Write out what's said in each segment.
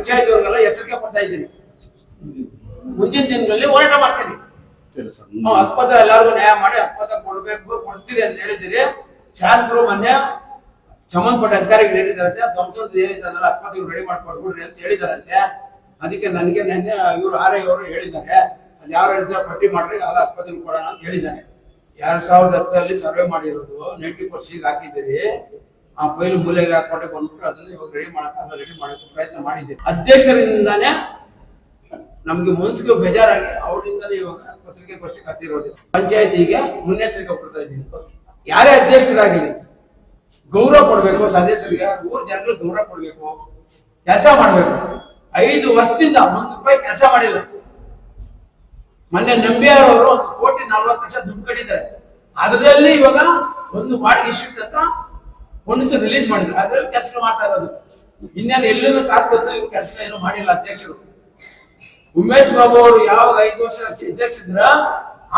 ಪಂಚಾಯತ್ ಅವ್ರಿಗೆಲ್ಲ ಎಚ್ಚರಿಕೆ ಕೊಡ್ತಾ ಇದ್ದೀನಿ. ಮುಂದಿನ ದಿನಗಳಲ್ಲಿ ಹೋರಾಟ ಮಾಡ್ತೀನಿ. ನಾವು ಎಲ್ಲರಿಗೂ ನ್ಯಾಯ ಮಾಡಿ ಹಕ್ಕುಪತ್ರ ಕೊಡ್ಬೇಕು ಕೊಡ್ತೀರಿ ಅಂತ ಹೇಳಿದ್ದೀರಿ. ಶಾಸಕರು ಮೊನ್ನೆ ಸಂಬಂಧಪಟ್ಟ ಅಧಿಕಾರಿಗಳು ಹೇಳಿದಾರಂತೆ ಧ್ವಂಸದ ಏನಿದ್ದಾರಲ್ಲ ಇವ್ರು ರೆಡಿ ಮಾಡ್ಕೊಡ್ಬಿಡ್ರಿ ಅಂತ ಹೇಳಿದಾರಂತೆ ಅದಕ್ಕೆ ನನಗೆ ನೆನ್ನೆ ಇವರು ಆರ್ ಐ ಅವರು ಹೇಳಿದ್ದಾರೆ. ಅದು ಯಾರು ಹೇಳಿದ್ರೆ ಪಟ್ಟಿ ಮಾಡ್ರಿ ಅಲ್ಲ ಹಕ್ಕುಪತ್ರ ಕೊಡೋಣ ಅಂತ ಹೇಳಿದ್ದಾರೆ. ಎರಡ್ ಸಾವಿರದ ಹತ್ತರಲ್ಲಿ ಸರ್ವೆ ಮಾಡಿರೋದು ನೈಂಟಿ ಪರ್ಸೆಂಟ್ ಹಾಕಿದ್ದೀರಿ. ಆ ಫೈಲ್ ಮೂಲೆಗೆ ಹಾಕೊಂಡೆ ಬಂದ್ಬಿಟ್ಟು ಅದನ್ನ ಇವಾಗ ರೆಡಿ ಮಾಡಕ್ಕೆ ರೆಡಿ ಮಾಡೋಕೆ ಪ್ರಯತ್ನ ಮಾಡಿದ್ದೆ. ಅಧ್ಯಕ್ಷರಿಂದಾನೇ ನಮ್ಗೆ ಮನ್ಸಿಗೆ ಬೇಜಾರಾಗಿ ಅವರಿಂದಲೇ ಇವಾಗ ಪತ್ರಿಕೆ ಗೋಷ್ಠಿ ಕತ್ತಿರೋದು ಪಂಚಾಯತಿಗೆ ಮುನ್ನೆಚ್ಚರಿಕೆ ಕೊಡ್ತಾ ಇದ್ದೀನಿ. ಯಾರೇ ಅಧ್ಯಕ್ಷರಾಗಲಿ ಗೌರವ ಕೊಡ್ಬೇಕು, ಸದಸ್ಯರಿಗೆ ಊರ್ ಜನರು ಗೌರವ ಕೊಡ್ಬೇಕು, ಕೆಲಸ ಮಾಡ್ಬೇಕು. ಐದು ವರ್ಷದಿಂದ ಒಂದು ರೂಪಾಯಿ ಕೆಲಸ ಮಾಡಿಲ್ಲ. ಮೊನ್ನೆ ನಂಬಿಯಾರ್ ಅವರು ಒಂದು ಕೋಟಿ ನಲ್ವತ್ತು ಲಕ್ಷ ದುಡ್ಡು ಕಟ್ಟಿದ್ದಾರೆ. ಅದರಲ್ಲಿ ಇವಾಗ ಒಂದು ಬಾಡಿಗೆ ಇಷ್ಟು ಅಂತ ಪೊಲೀಸರು ರಿಲೀಸ್ ಮಾಡಿದ್ರು. ಅದ್ರಲ್ಲಿ ಕೆಲಸ ಮಾಡ್ತಾ ಇರೋದು. ಇನ್ನೇನು ಎಲ್ಲೂ ಕಾಸು ತಂದು ಇವ್ರು ಕೆಲಸ ಏನು ಮಾಡಿಲ್ಲ ಅಧ್ಯಕ್ಷರು. ಉಮೇಶ್ ಬಾಬು ಅವರು ಯಾವಾಗ ಐದು ವರ್ಷ ಅಧ್ಯಕ್ಷ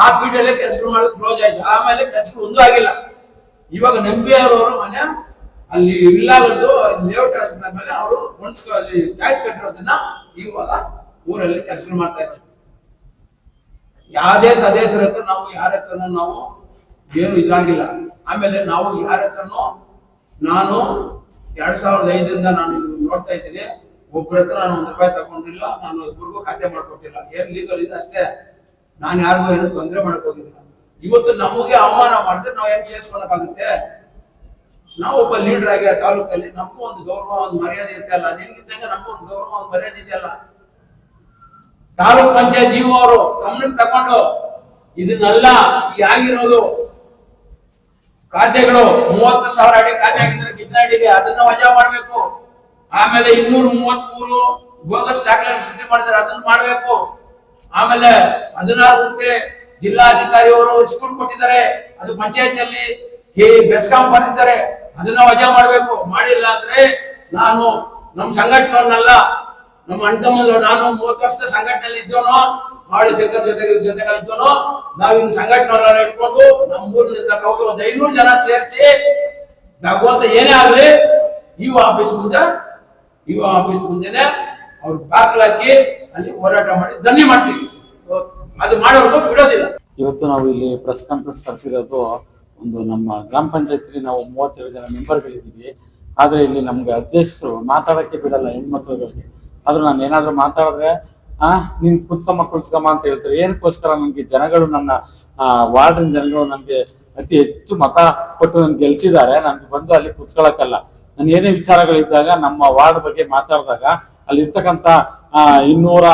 ಆ ಪೀಠಲ್ಲೇ ಕೆಲಸಗಳು ಮಾಡೋದು ಕ್ಲೋಸ್ ಆಯ್ತು. ಆಮೇಲೆ ಕೆಲಸಗಳು ಒಂದೂ ಆಗಿಲ್ಲ. ಇವಾಗ ನಂಬಿ ಅವರು ಮನೆ, ಅಲ್ಲಿ ಇಲ್ಲ ಒಂದು ಲೇಔಟ್ ಆದ್ಮೇಲೆ ಅವರು ಹೊಣ್ಸ್ಕೊ ಅಲ್ಲಿ ಟ್ಯಾಕ್ಸ್ ಕಟ್ಟಿರೋದನ್ನ ಇವಾಗ ಊರಲ್ಲಿ ಕೆಲಸಗಳು ಮಾಡ್ತಾ ಇದ್ದಾರೆ. ಯಾವುದೇ ಸದಸ್ಯರ ಹತ್ರ ನಾವು, ಯಾರ ಹತ್ರನೂ ನಾವು ಏನು ಇದಾಗಿಲ್ಲ. ಆಮೇಲೆ ನಾವು ಯಾರ ಹತ್ರನೂ ನಾನು ಎರಡ್ ಸಾವಿರದ ಐದರಿಂದ ನಾನು ನೋಡ್ತಾ ಇದ್ದೀನಿ. ಒಬ್ಬರ ಹತ್ರ ನಾನು ಒಂದು ರೂಪಾಯಿ ತಗೊಂಡಿಲ್ಲ, ನಾನು ಇಬ್ಬರಿಗೂ ಖಾತೆ ಮಾಡ್ಕೊಟ್ಟಿಲ್ಲ. ಏನ್ ಲೀಗಲ್ ಇದೆ ಅಷ್ಟೇ. ನಾನು ಯಾರಿಗೂ ಏನು ತೊಂದರೆ ಮಾಡಕ್ ಹೋಗಿಲ್ಲ. ಇವತ್ತು ನಮಗೆ ಅವಮಾನ ಮಾಡಿದ್ರೆ ನಾವು ಹೆಂಗ್ ಸೇರಿಸ್ಕೊಳಕಾಗುತ್ತೆ ನಾವು ಒಬ್ಬ ಲೀಡರ್ ಆಗಿ ಆ ತಾಲೂಕಲ್ಲಿ ನಮ್ಮ ಒಂದು ಗೌರವ, ಒಂದು ಮರ್ಯಾದೆ ಇದೆಯಲ್ಲ ನಿಲ್ಲಿದ್ದಂಗೆ ನಮ್ಮ ಒಂದು ಗೌರವ, ಒಂದು ಮರ್ಯಾದೆ ಇದೆಯಲ್ಲ ತಾಲೂಕ್ ಪಂಚಾಯತ್ ಇವು ಅವರು ಗಮನಕ್ಕೆ ತಕೊಂಡು ಇದನ್ನೆಲ್ಲ ಆಗಿರೋದು ಖಾತೆಗಳು, ಮೂವತ್ತು ಸಾವಿರ ಅಡಿ ಖಾತೆ ಆಗಿದ್ರೆ ಕಿತ್ನಾಡಿಗೆ ಅದನ್ನ ವಜಾ ಮಾಡ್ಬೇಕು. ಆಮೇಲೆ ಇನ್ನೂರ ಮೂವತ್ಮೂರು ಬೋಗಸ್ ದಾಖಲೆ ಸೃಷ್ಟಿ ಮಾಡಿದ್ರೆ ಅದನ್ನ ಮಾಡ್ಬೇಕು. ಆಮೇಲೆ ಹದಿನಾರು ರೂಪಾಯಿ ಜಿಲ್ಲಾಧಿಕಾರಿಯವರು ಸ್ಕೂಲ್ ಕೊಟ್ಟಿದ್ದಾರೆ. ಅದು ಪಂಚಾಯತಿಯಲ್ಲಿ ಬೆಸ್ಕಾಂ ಬಂದಿದ್ದಾರೆ. ಅದನ್ನ ವಜಾ ಮಾಡ್ಬೇಕು. ಮಾಡಿಲ್ಲ ಅಂದ್ರೆ ನಾನು ನಮ್ಮ ಸಂಘಟನೆ ನಮ್ಮ ಅಣ್ಣ ನಾನು ಮೂವತ್ತು ವರ್ಷದ ಸಂಘಟನೆಯಲ್ಲಿ ಇದ್ದವನು. ಮಾಡಿ ಶಂಕರ್ ಜೊತೆಗೆ ಜೊತೆಗಳಿದ್ದವನು ನಾವಿನ್ ಸಂಘಟನೆ ಇಟ್ಕೊಂಡು ನಮ್ಮೂರಿನಿಂದ ಹೋಗಿ ಒಂದು ಐನೂರು ಜನ ಸೇರಿಸಿ ಭಗವಂತ ಏನೇ ಆಗ್ಲಿ ಇವು ಆಫೀಸ್ ಮುಂದೆ ಇವು ಆಫೀಸ್ ಮುಂದೆನೆ ಅವ್ರು ದಾಖಲಾಕಿ ಅಲ್ಲಿ ಹೋರಾಟ ಮಾಡಿ ಧನ್ಯ ಮಾಡ್ತೀವಿ. ಅದು ಮಾಡೋರ್ಗು ಬಿಡೋದಿಲ್ಲ. ಇವತ್ತು ನಾವು ಇಲ್ಲಿ ಪ್ರೆಸ್ ಕಾನ್ಫರೆನ್ಸ್ ಕರೆಸಿರೋದು ಒಂದು ನಮ್ಮ ಗ್ರಾಮ ಪಂಚಾಯತ್ಲಿ ನಾವು ಮೂವತ್ತೇಳು ಜನ ಮೆಂಬರ್ಗಳಿದ್ದೀವಿ. ಆದ್ರೆ ಇಲ್ಲಿ ನಮ್ಗೆ ಅಧ್ಯಕ್ಷರು ಮಾತಾಡಕ್ಕೆ ಬಿಡಲ್ಲ ಹೆಣ್ಮಕ್ಳುಗಳಿಗೆ. ಆದ್ರೂ ನಾನು ಏನಾದರೂ ಮಾತಾಡಿದ್ರೆ ಆ, ನೀನ್ ಕುತ್ಕಮ್ಮ ಕುತ್ಕಮ್ಮ ಅಂತ ಹೇಳ್ತಾರೆ. ಏನಕ್ಕೋಸ್ಕರ ನನ್ಗೆ ಜನಗಳು ನನ್ನ, ಆ, ವಾರ್ಡಿನ ಜನಗಳು ನನ್ಗೆ ಅತಿ ಹೆಚ್ಚು ಮತ ಕೊಟ್ಟು ನನ್ಗೆ ಗೆಲ್ಸಿದ್ದಾರೆ. ನನ್ಗೆ ಬಂದು ಅಲ್ಲಿ ಕುತ್ಕೊಳಕಲ್ಲ ನಾನು ಏನೇ ವಿಚಾರಗಳಿದ್ದಾಗ ನಮ್ಮ ವಾರ್ಡ್ ಬಗ್ಗೆ ಮಾತಾಡಿದಾಗ ಅಲ್ಲಿ ಇರ್ತಕ್ಕಂತ ಆ, ಇನ್ನೂರ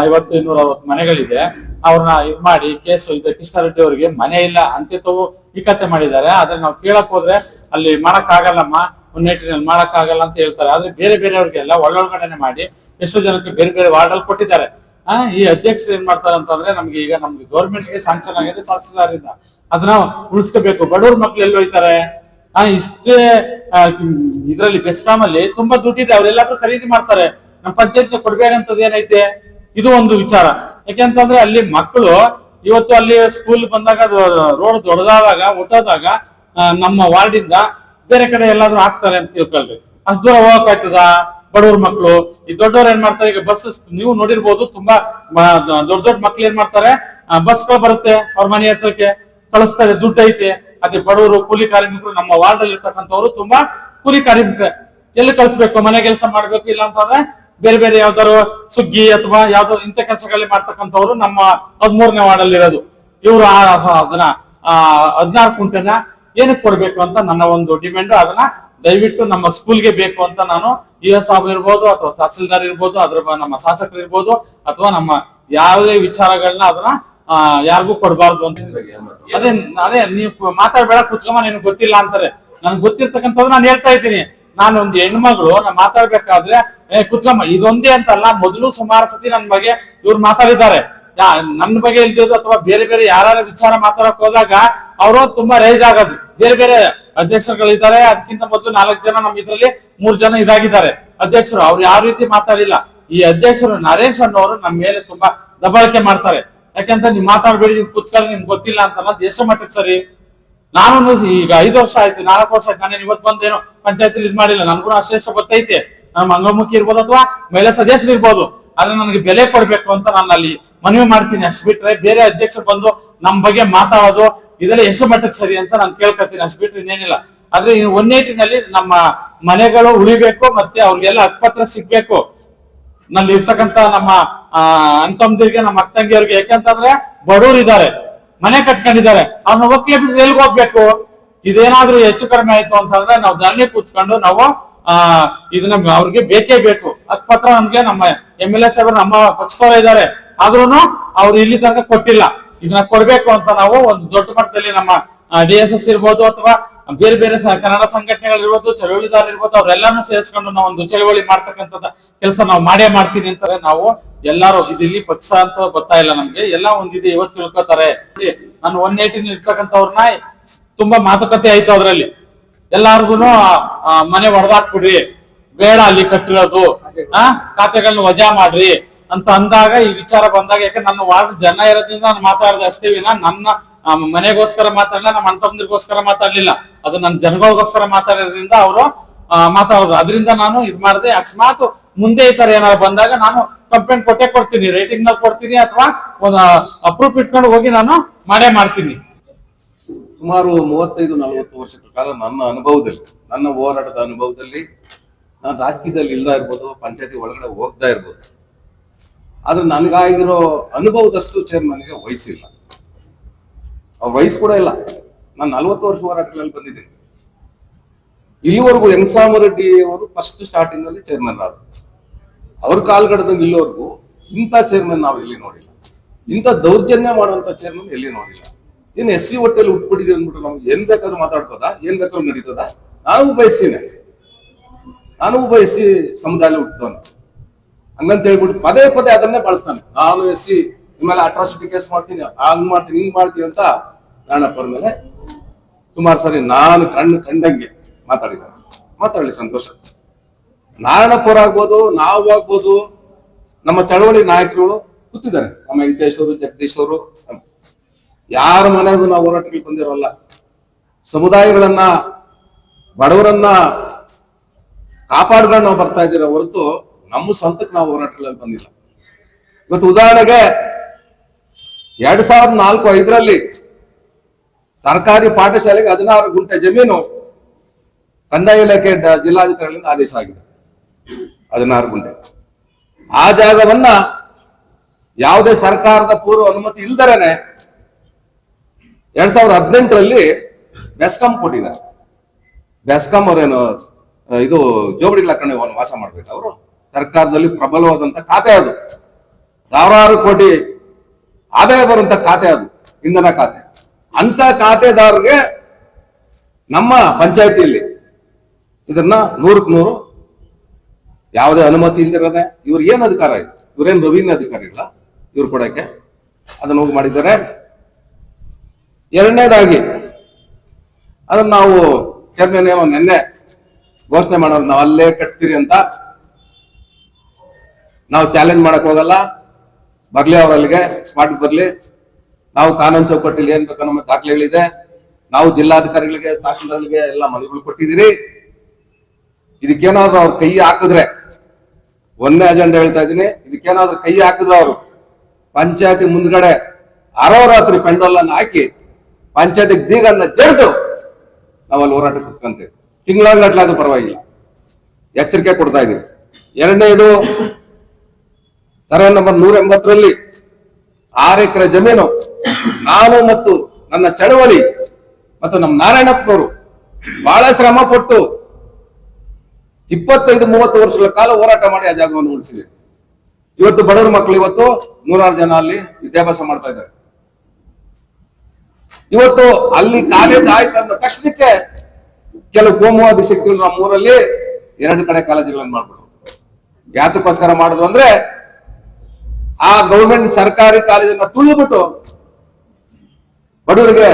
ಐವತ್ತು, ಇನ್ನೂರ ಅರವತ್ತು ಮನೆಗಳಿದೆ. ಅವ್ರನ್ನ ಇದ್ ಮಾಡಿ, ಕೇಸು ಇದೆ ಕೃಷ್ಣಾರೆಡ್ಡಿ ಅವರಿಗೆ ಮನೆ ಇಲ್ಲ, ಅಂತಿತ್ತವು ಇಕ್ಕತ್ತೆ ಮಾಡಿದ್ದಾರೆ. ಆದ್ರೆ ನಾವು ಕೇಳಕ್ ಹೋದ್ರೆ ಅಲ್ಲಿ ಮಾಡಕ್ ಆಗಲ್ಲಮ್ಮ ಮುನ್ನೆಟ್ಟಿನಲ್ಲಿ ಮಾಡಕ್ ಆಗಲ್ಲ ಅಂತ ಹೇಳ್ತಾರೆ. ಆದ್ರೆ ಬೇರೆ ಬೇರೆಯವ್ರಿಗೆಲ್ಲ ಒಳ್ಳೊಳಗಡೆನೆ ಮಾಡಿ ಎಷ್ಟೋ ಜನಕ್ಕೆ ಬೇರೆ ಬೇರೆ ವಾರ್ಡ್ ಅಲ್ಲಿ ಕೊಟ್ಟಿದ್ದಾರೆ. ಆ, ಈ ಅಧ್ಯಕ್ಷರು ಏನ್ ಮಾಡ್ತಾರೆ ಅಂತಂದ್ರೆ ನಮ್ಗೆ ಈಗ ನಮ್ಗೆ ಗೌರ್ಮೆಂಟ್ಗೆ ಸ್ಯಾಂಕ್ಷನ್ ಆಗಿದೆ ತಹಸೀಲ್ದಾರಿಂದ ಅದನ್ನ ಉಳಿಸ್ಕೋಬೇಕು. ಬಡವ್ರ ಮಕ್ಳು ಎಲ್ಲಿ ಹೋಯ್ತಾರೆ? ಆ, ಇಷ್ಟೇ ಇದ್ರಲ್ಲಿ ಬೆಸ್ಕಾಮ್ ಅಲ್ಲಿ ತುಂಬಾ ದುಡ್ಡಿದೆ. ಅವರೆಲ್ಲಾದ್ರೂ ಖರೀದಿ ಮಾಡ್ತಾರೆ. ನಮ್ಮ ಪಂಚಾಯತ್ ಕೊಡ್ಬೇಕಂತದ್ ಏನೈತೆ? ಇದು ಒಂದು ವಿಚಾರ. ಯಾಕೆಂತಂದ್ರೆ ಅಲ್ಲಿ ಮಕ್ಕಳು ಇವತ್ತು ಅಲ್ಲಿ ಸ್ಕೂಲ್ ಬಂದಾಗ ರೋಡ್ ದೊಡ್ಡದಾದಾಗ, ಒಟ್ಟೋದಾಗ ನಮ್ಮ ವಾರ್ಡಿಂದ ಬೇರೆ ಕಡೆ ಎಲ್ಲಾದ್ರೂ ಹಾಕ್ತಾರೆ ಅಂತ ತಿಳ್ಕೊಳ್ರಿ. ಅಷ್ಟು ದೂರ ಹೋಗಕ್ ಆಯ್ತದ ಬಡವ್ರ ಮಕ್ಕಳು ಈ ದೊಡ್ಡವ್ರು ಏನ್ ಮಾಡ್ತಾರೆ, ಈಗ ಬಸ್ ನೀವು ನೋಡಿರ್ಬೋದು ತುಂಬಾ ದೊಡ್ಡ ದೊಡ್ಡ ಮಕ್ಳು ಏನ್ ಮಾಡ್ತಾರೆ ಬಸ್ಗಳು ಬರುತ್ತೆ ಅವ್ರ ಮನೆ ಹತ್ರಕ್ಕೆ, ಕಳಿಸ್ತಾರೆ, ದುಡ್ಡು ಐತೆ. ಅದೇ ಬಡವರು, ಕೂಲಿ ಕಾರ್ಮಿಕರು ನಮ್ಮ ವಾರ್ಡ್ ಅಲ್ಲಿ ಇರ್ತಕ್ಕಂಥವ್ರು ತುಂಬಾ ಕೂಲಿ ಕಾರ್ಮಿಕರೇ. ಎಲ್ಲಿ ಕಳಿಸ್ಬೇಕು? ಮನೆ ಕೆಲಸ ಮಾಡ್ಬೇಕು, ಇಲ್ಲ ಅಂತಂದ್ರೆ ಬೇರೆ ಬೇರೆ ಯಾವ್ದಾರು ಸುಗ್ಗಿ ಅಥವಾ ಯಾವ್ದೋ ಇಂಥ ಕೆಲಸಗಳಲ್ಲಿ ಮಾಡ್ತಕ್ಕಂಥವ್ರು ನಮ್ಮ ಹದಿಮೂರನೇ ವಾರ್ಡ್ ಅಲ್ಲಿ ಇರೋದು ಇವರು ಅದನ್ನ, ಆ, ಹದಿನಾರು ಕುಂಟೆನ ಏನಕ್ಕೆ ಕೊಡ್ಬೇಕು ಅಂತ ನನ್ನ ಒಂದು ಡಿಮ್ಯಾಂಡ್ ಅದನ್ನ ದಯವಿಟ್ಟು ನಮ್ಮ ಸ್ಕೂಲ್ಗೆ ಬೇಕು ಅಂತ ನಾನು ಇ ಎಸ್ ಸಾಬ್ ಇರ್ಬೋದು ಅಥವಾ ತಹಸೀಲ್ದಾರ್ ಇರ್ಬೋದು, ಅದ್ರ ನಮ್ಮ ಶಾಸಕರು ಇರ್ಬೋದು, ಅಥವಾ ನಮ್ಮ ಯಾವುದೇ ವಿಚಾರಗಳನ್ನ ಅದನ್ನ ಯಾರಿಗೂ ಕೊಡಬಾರ್ದು ಅಂತ ಅದೇ ಅದೇ, ನೀವು ಮಾತಾಡ್ಬೇಡ ಕುತ್ಕಮ್ಮ ನಿನ್ ಗೊತ್ತಿಲ್ಲ ಅಂತಾರೆ. ನನ್ಗೆ ಗೊತ್ತಿರ್ತಕ್ಕಂಥದ್ದು ನಾನು ಹೇಳ್ತಾ ಇದ್ದೀನಿ. ನಾನು ಒಂದು ಹೆಣ್ಮಗಳು ನಾನು ಮಾತಾಡ್ಬೇಕಾದ್ರೆ, ಏ ಕುತ್ಕಮ್ಮ ಇದೊಂದೇ ಅಂತಲ್ಲ, ಮೊದಲು ಸುಮಾರು ಸತಿ ನನ್ನ ಬಗ್ಗೆ ಇವ್ರು ಮಾತಾಡಿದ್ದಾರೆ. ನನ್ನ ಬಗ್ಗೆ ಇಲ್ದಿರೋದು ಅಥವಾ ಬೇರೆ ಬೇರೆ ಯಾರ ವಿಚಾರ ಮಾತಾಡಕ್ ಹೋದಾಗ ಅವರು ತುಂಬಾ ರೇಜ್ ಆಗೋದು. ಬೇರೆ ಬೇರೆ ಅಧ್ಯಕ್ಷರುಗಳಿದ್ದಾರೆ ಅದಕ್ಕಿಂತ ಮೊದಲು ನಾಲ್ಕು ಜನ ನಮ್ಮ ಇದ್ರಲ್ಲಿ, ಮೂರ್ ಜನ ಇದಾಗಿದ್ದಾರೆ. ಅಧ್ಯಕ್ಷರು, ಅವ್ರು ಯಾವ ರೀತಿ ಮಾತಾಡಿಲ್ಲ. ಈ ಅಧ್ಯಕ್ಷರು ನರೇಶ್ ಅನ್ನೋರು ನಮ್ಮ ಮೇಲೆ ತುಂಬಾ ದಬ್ಬಾಳಿಕೆ ಮಾಡ್ತಾರೆ. ಯಾಕಂತ ನೀವ್ ಮಾತಾಡ್ಬೇಡಿ, ನೀವು ಕೂತ್ಕೊಳ್ಳಿ, ನಿಮ್ಗೆ ಗೊತ್ತಿಲ್ಲ ಅಂತ ಅನ್ನೋದು ಎಷ್ಟು ಮಟ್ಟಕ್ಕೆ ಸರಿ. ನಾನು ಈಗ ಐದು ವರ್ಷ ಆಯ್ತು, ನಾಲ್ಕು ವರ್ಷ ಆಯ್ತು ನಾನು ಇವತ್ತು ಬಂದೇನು ಪಂಚಾಯತ್ ಇದ್ ಮಾಡಿಲ್ಲ. ನನ್ಗೂ ಅಷ್ಟೇಷ್ಟು ಗೊತ್ತೈತೆ. ನಮ್ಮ ಅಂಗಮುಖಿ ಇರ್ಬೋದು ಅಥವಾ ಮಹಿಳಾ ಸದಸ್ಯರು ಇರ್ಬೋದು. ಆದ್ರೆ ನನಗೆ ಬೆಲೆ ಕೊಡ್ಬೇಕು ಅಂತ ನಾನು ಅಲ್ಲಿ ಮನವಿ ಮಾಡ್ತೀನಿ. ಅಷ್ಟು ಬಿಟ್ರೆ ಬೇರೆ ಅಧ್ಯಕ್ಷರು ಬಂದು ನಮ್ ಬಗ್ಗೆ ಮಾತಾಡೋದು ಇದೆಲ್ಲ ಎಷ್ಟು ಮಟ್ಟಕ್ಕೆ ಸರಿ ಅಂತ ನಾನು ಕೇಳ್ಕೊತೀನಿ, ಅಷ್ಟು ಬಿಟ್ರೆ ಇನ್ನೇನಿಲ್ಲ. ಆದ್ರೆ ಇನ್ನು ಒನ್ನೇಟಿನಲ್ಲಿ ನಮ್ಮ ಮನೆಗಳು ಉಳಿಬೇಕು ಮತ್ತೆ ಅವ್ರಿಗೆಲ್ಲ ಹಕ್ಪತ್ರ ಸಿಗ್ಬೇಕು. ನಲ್ಲಿ ಇರ್ತಕ್ಕಂತ ನಮ್ಮ ಅಂತಮ್ದಿರ್ಗೆ ನಮ್ಮ ಅಕ್ಕಂಗಿಯವ್ರಿಗೆ ಯಾಕಂತಂದ್ರೆ ಬಡವ್ರು ಇದ್ದಾರೆ, ಮನೆ ಕಟ್ಕೊಂಡಿದ್ದಾರೆ. ಅವ್ರನ್ನ ಒಕ್ಕಲಿ ಎಲ್ಲಿಗೆ ಹೋಗ್ಬೇಕು? ಇದೇನಾದ್ರೂ ಹೆಚ್ಚು ಕಡಿಮೆ ಆಯ್ತು ಅಂತಂದ್ರೆ ನಾವು ಧರಣಿ ಕೂತ್ಕೊಂಡು ನಾವು, ಆ, ಇದನ್ನ ಅವ್ರಿಗೆ ಬೇಕೇ ಬೇಕು. ಅದ್ ಪತ್ರ ನಮ್ಗೆ ನಮ್ಮ ಎಂ ಎಲ್ ಎ ಸಾಹೇಬರು ನಮ್ಮ ಪಕ್ಷದವರ ಇದ್ದಾರೆ. ಆದ್ರೂನು ಅವ್ರು ಇಲ್ಲಿ ತನಕ ಕೊಟ್ಟಿಲ್ಲ. ಇದನ್ನ ಕೊಡ್ಬೇಕು ಅಂತ ನಾವು ಒಂದು ದೊಡ್ಡ ಮಟ್ಟದಲ್ಲಿ ನಮ್ಮ ಡಿ ಎಸ್ ಎಸ್ ಇರ್ಬೋದು ಅಥವಾ ಬೇರೆ ಬೇರೆ ಕನ್ನಡ ಸಂಘಟನೆಗಳಿರ್ಬೋದು ಚಳವಳಿದಾರ ಇರ್ಬೋದು ಅವ್ರೆಲ್ಲಾನು ಸೇರಿಸ್ಕೊಂಡು ನಾವು ಒಂದು ಚಳುವಳಿ ಮಾಡ್ತಕ್ಕಂಥದ್ದು ಕೆಲಸ ನಾವು ಮಾಡೇ ಮಾಡ್ತೀನಿ ಅಂತ ನಾವು ಎಲ್ಲಾರು ಇದಿಲ್ಲಿ ಪಕ್ಷ ಅಂತ ಗೊತ್ತಾ ಇಲ್ಲ ನಮ್ಗೆ. ಎಲ್ಲ ಒಂದಿದೆ, ಇವತ್ತು ತಿಳ್ಕೊತಾರೆ. ನಾನು ಒನ್ ಏಟಿನ ಇರ್ತಕ್ಕಂಥವ್ರನ್ನ ತುಂಬಾ ಮಾತುಕತೆ ಆಯ್ತು ಅದ್ರಲ್ಲಿ. ಎಲ್ಲಾರ್ಗುನು ಮನೆ ಹೊಡೆದಾಕ್ಬಿಡ್ರಿ ಬೇಡ ಅಲ್ಲಿ ಕಟ್ಟಿರೋದು. ಆ ಖಾತೆಗಳನ್ನ ವಜಾ ಮಾಡ್ರಿ. ಅಂತ ಅಂದಾಗ, ಈ ವಿಚಾರ ಬಂದಾಗ ಯಾಕೆ ನನ್ನ ವಾರ್ಡ್ ಜನ ಇರೋದ್ರಿಂದ ನಾನು ಮಾತಾಡಿದೆ ಅಷ್ಟೇ ವಿನ. ನನ್ನ ಮನೆಗೋಸ್ಕರ ಮಾತಾಡಲಿಲ್ಲ, ನಮ್ಮ ಅಣ್ತಮ್ಮಂದಿರ್ಗೋಸ್ಕರ ಮಾತಾಡ್ಲಿಲ್ಲ. ಅದು ನನ್ನ ಜನಗಳಿಗೋಸ್ಕರ ಮಾತಾಡೋದ್ರಿಂದ ಅವರು ಮಾತಾಡೋದು. ಅದರಿಂದ ನಾನು ಇದ್ ಮಾಡಿದೆ. ಅಕಸ್ಮಾತ್ ಮುಂದೆ ಈ ತರ ಏನಾದ್ರು ಬಂದಾಗ ನಾನು ಕಂಪ್ಲೇಂಟ್ ಕೊಟ್ಟೆ ಕೊಡ್ತೀನಿ. ರೇಟಿಂಗ್ನಲ್ಲಿ ಕೊಡ್ತೀನಿ ಅಥವಾ ಒಂದು ಅಪ್ರೂವ್ ಇಟ್ಕೊಂಡು ಹೋಗಿ ನಾನು ಮಾಡೇ ಮಾಡ್ತೀನಿ. ಸುಮಾರು ಮೂವತ್ತೈದು, ನಲವತ್ತು ವರ್ಷಗಳ ಕಾಲ ನನ್ನ ಅನುಭವದಲ್ಲಿ, ನನ್ನ ಹೋರಾಟದ ಅನುಭವದಲ್ಲಿ, ನಾನು ರಾಜಕೀಯದಲ್ಲಿ ಇಲ್ದಾ ಇರ್ಬೋದು, ಪಂಚಾಯತಿ ಒಳಗಡೆ ಹೋಗ್ತಾ ಇರ್ಬೋದು. ಆದ್ರೆ ನನಗಾಗಿರೋ ಅನುಭವದಷ್ಟು ಚೇರ್ಮನ್ಗೆ ವಯಸ್ಸಿಲ್ಲ ಆ ವಯಸ್ಸು ಕೂಡ ಇಲ್ಲ. ನಾನು ನಲವತ್ತು ವರ್ಷ ಹೋರಾಟಗಳಲ್ಲಿ ಬಂದಿದ್ದೀನಿ ಇಲ್ಲಿವರೆಗೂ ರೆಡ್ಡಿ ಅವರು ಫಸ್ಟ್ ಸ್ಟಾರ್ಟಿಂಗ್ ಅಲ್ಲಿ ಚೇರ್ಮನ್ ಆದ್ರು. ಅವ್ರ ಕಾಲ್ಗಡದಂಗೆ ಇಲ್ಲಿವರೆಗೂ ಇಂಥ ಚೇರ್ಮನ್ ನಾವು ಎಲ್ಲಿ ನೋಡಿಲ್ಲ. ಇಂಥ ದೌರ್ಜನ್ಯ ಮಾಡುವಂತ ಚೇರ್ಮನ್ ಎಲ್ಲಿ ನೋಡಿಲ್ಲ. ಇನ್ನು ಎಸ್ ಸಿ ಹೊಟ್ಟೆಲಿ ಉಟ್ಬಿಟ್ಟಿದ್ದೀವಿ ಅಂದ್ಬಿಟ್ಟು ನಮ್ಗೆ ಏನ್ ಬೇಕಾದ್ರೂ ಮಾತಾಡ್ಬೋದಾ? ಏನ್ ಬೇಕಾದ್ರೂ ನಡೀತದ? ನಾನು ಬಯಸ್ತೀನಿ. ನಾನು ಬಯಸಿ ಸಮುದಾಯ ಹುಟ್ಟೋನು ಹಂಗಂತ ಹೇಳ್ಬಿಟ್ಟು ಪದೇ ಪದೇ ಅದನ್ನೇ ಬಳಸ್ತಾನೆ. ನಾನು ಎಸ್ ಸಿ ನಿಮ್ಮೆಲ್ಲ ಅಟ್ರಾಸಿಟಿ ಕೇಸ್ ಮಾಡ್ತೀನಿ, ಹಂಗ್ ಮಾಡ್ತೀನಿ, ಹಿಂಗ್ ಮಾಡ್ತೀನಿ ಅಂತ ರಾಣಪ್ಪರ ಮೇಲೆ ಸುಮಾರು ಸರಿ ನಾನು ಕಣ್ಣು ಕಂಡಂಗೆ ಮಾತಾಡಿದ್ದಾರೆ ಮಾತಾಡಲಿ ಸಂತೋಷ. ನಾರಾಯಣಪ್ಪವ್ರು ಆಗ್ಬೋದು, ನಾವು ಆಗ್ಬೋದು, ನಮ್ಮ ಚಳವಳಿ ನಾಯಕರುಗಳು ಕೂತಿದ್ದಾರೆ. ನಮ್ಮ ವೆಂಕಟೇಶ್ ಅವರು, ಜಗದೀಶ್ ಅವರು ಯಾರ ಮನೆಗೂ ನಾವು ಹೋರಾಟಕ್ಕೆ ಬಂದಿರೋಲ್ಲ. ಸಮುದಾಯಗಳನ್ನ, ಬಡವರನ್ನ ಕಾಪಾಡ್ಕೊಂಡು ನಾವು ಬರ್ತಾ ಇದ್ದೀರ ಹೊರತು ನಮ್ಮ ಸ್ವಂತಕ್ಕೆ ನಾವು ಹೋರಾಟಗಳಲ್ಲಿ ಬಂದಿಲ್ಲ. ಇವತ್ತು ಉದಾಹರಣೆಗೆ ಎರಡ್ ಸಾವಿರದ ನಾಲ್ಕು ಐದರಲ್ಲಿ ಸರ್ಕಾರಿ ಪಾಠಶಾಲೆಗೆ ಹದಿನಾರು ಗುಂಟೆ ಜಮೀನು ಕಂದಾಯ ಇಲಾಖೆ ಜಿಲ್ಲಾಧಿಕಾರಿಗಳಿಂದ ಆದೇಶ ಆಗಿದೆ. ಹದಿನಾರು ಗುಂಟೆ. ಆ ಜಾಗವನ್ನ ಯಾವುದೇ ಸರ್ಕಾರದ ಪೂರ್ವ ಅನುಮತಿ ಇಲ್ದರೇನೆ ಎರಡ್ ಸಾವಿರದ ಹದಿನೆಂಟರಲ್ಲಿ ಬೆಸ್ಕಾಂ ಕೊಟ್ಟಿದ್ದಾರೆ. ಬೆಸ್ಕಾಂ ಅವರೇನು, ಇದು ಜೋಬಡಿಗಳ ಕಡೆ ವಾಸ ಮಾಡ್ಬೇಕು ಅವರು. ಸರ್ಕಾರದಲ್ಲಿ ಪ್ರಬಲವಾದಂತ ಖಾತೆ ಅದು. ಸಾವಿರಾರು ಕೋಟಿ ಆದಾಯ ಬರುವಂತ ಖಾತೆ ಅದು, ಇಂಧನ ಖಾತೆ. ಅಂತ ಖಾತೆದಾರರಿಗೆ ನಮ್ಮ ಪಂಚಾಯತಿಯಲ್ಲಿ ಇದನ್ನ ನೂರಕ್ ನೂರು ಯಾವುದೇ ಅನುಮತಿ ಇಲ್ದಿರದೆ ಇವ್ರ ಏನ್ ಅಧಿಕಾರ ಇದೆ ಇವ್ರೇನ್ ರವೀನ್ ಇಲ್ಲ, ಇವ್ರು ಕೊಡಕ್ಕೆ ಅದನ್ನ ಹೋಗಿ ಮಾಡಿದ್ದಾರೆ. ಎರಡನೇದಾಗಿ ಅದನ್ನ ನಾವು ಚೇರ್ಮನ್ ಏನೋ ನಿನ್ನೆ ಘೋಷಣೆ ಮಾಡೋದು ನಾವು ಅಲ್ಲೇ ಕಟ್ತೀರಿ ಅಂತ ನಾವು ಚಾಲೆಂಜ್ ಮಾಡಕ್ ಹೋಗಲ್ಲ. ಬರ್ಲಿ ಅವರಲ್ಲಿಗೆ ಸ್ಮಾರ್ಟ್ ಬರ್ಲಿ. ನಾವು ಕಾನೂನು ಚೌಕಟ್ಟಲ್ಲಿ ಏನ್ ಬೇಕೋ ನಮ್ಮ ದಾಖಲೆಗಳಿದೆ. ನಾವು ಜಿಲ್ಲಾಧಿಕಾರಿಗಳಿಗೆ, ತಹಸೀಲ್ದಾರ್ಗಳಿಗೆ ಎಲ್ಲ ಮನವಿಗಳು ಕೊಟ್ಟಿದ್ದೀರಿ. ಇದಕ್ಕೇನಾದ್ರೂ ಅವ್ರ ಕೈ ಹಾಕಿದ್ರೆ, ಒಂದೇ ಅಜೆಂಡಾ ಹೇಳ್ತಾ ಇದ್ದೀನಿ. ಇದಕ್ಕೇನಾದ್ರೂ ಕೈ ಹಾಕಿದ್ರೆ ಅವರು ಪಂಚಾಯತಿ ಮುಂದ್ಗಡೆ ಅರೋರಾತ್ರಿ ಪೆಂಡಲ್ ಹಾಕಿ, ಪಂಚಾಯತಿ ಬೀಗನ್ನ ಜಡ್ದು ನಾವಲ್ಲಿ ಹೋರಾಟ ಕೂತ್ಕೊಂತೀವಿ ತಿಂಗಳಾನ್ಗಟ್ಲೆ ಅದು ಪರವಾಗಿಲ್ಲ. ಎಚ್ಚರಿಕೆ ಕೊಡ್ತಾ ಇದೀವಿ ಎರಡನೇದು ಸರ್ವೆ ನಂಬರ್ ನೂರ ಎಂಬತ್ತರಲ್ಲಿ ಆರು ಎಕರೆ ಜಮೀನು ನಾನು ಮತ್ತು ನನ್ನ ಚಳವಳಿ ಮತ್ತು ನಮ್ಮ ನಾರಾಯಣಪ್ಪನವರು ಬಹಳ ಶ್ರಮ ಪಟ್ಟು ಇಪ್ಪತ್ತೈದು, ಮೂವತ್ತು ವರ್ಷಗಳ ಕಾಲ ಹೋರಾಟ ಮಾಡಿ ಆ ಜಾಗವನ್ನು ಉಳಿಸಿದೆ. ಇವತ್ತು ಬಡವರ ಮಕ್ಕಳು ಇವತ್ತು ನೂರಾರು ಜನ ಅಲ್ಲಿ ವಿದ್ಯಾಭ್ಯಾಸ ಮಾಡ್ತಾ ಇದ್ದಾರೆ. ಇವತ್ತು ಅಲ್ಲಿ ಕಾಲೇಜ್ ಆಯ್ತು ಅಂದ ತಕ್ಷಣಕ್ಕೆ ಕೆಲವು ಕೋಮುವಾದಿ ಶಕ್ತಿಗಳು ನಮ್ಮ ಊರಲ್ಲಿ ಎರಡು ಕಡೆ ಕಾಲೇಜುಗಳನ್ನು ಮಾಡ್ಬಿಟ್ರು. ಯಾತಕ್ಕೋಸ್ಕರ ಮಾಡಿದ್ರು ಅಂದ್ರೆ ಆ ಗೌರ್ಮೆಂಟ್ ಸರ್ಕಾರಿ ಕಾಲೇಜನ್ನ ತುಳಿದ್ಬಿಟ್ಟು ಬಡವರಿಗೆ